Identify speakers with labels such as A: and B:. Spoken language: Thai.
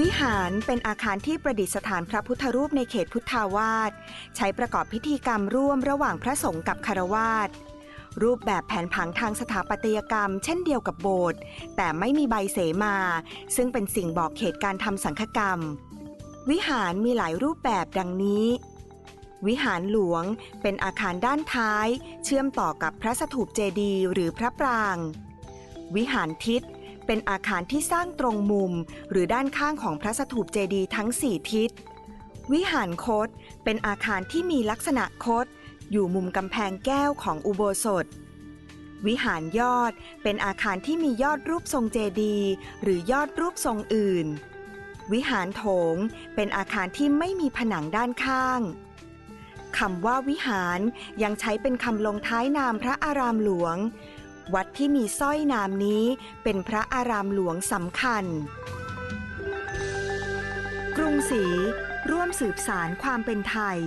A: วิหารเป็นอาคารที่ประดิษฐานพระพุทธรูปในเขตพุทธาวาสใช้ประกอบพิธีกรรมร่วมระหว่างพระสงฆ์กับคารวาสรูปแบบแผนผังทางสถาปัตยกรรม เช่นเดียวกับโบสถ์แต่ไม่มีใบเสมา ซึ่งเป็นสิ่งบอกเขตการทำสังฆกรรม วิหารมีหลายรูปแบบดังนี้ วิหารหลวงเป็นอาคารด้านท้าย เชื่อมต่อกับพระสถูปเจดีย์หรือพระปราง วิหารทิศ เป็นอาคารที่สร้างตรงมุม หรือด้านข้างของพระสถูปเจดีย์ทั้ง 4 ทิศ วิหารคตเป็นอาคารที่มีลักษณะคดอยู่มุมกำแพงแก้วของอุโบสถ วิหารยอดเป็นอาคารที่มียอดรูปทรงเจดีย์หรือยอดรูปทรงอื่น วิหารโถงเป็นอาคารที่ไม่มีผนังด้านข้างคำว่าวิหารยังใช้เป็นคำลงท้ายนามพระอารามหลวง วัดที่มีสร้อยนามนี้ เป็นพระอารามหลวงสำคัญ กรุงศรีร่วมสืบสารความเป็นไทย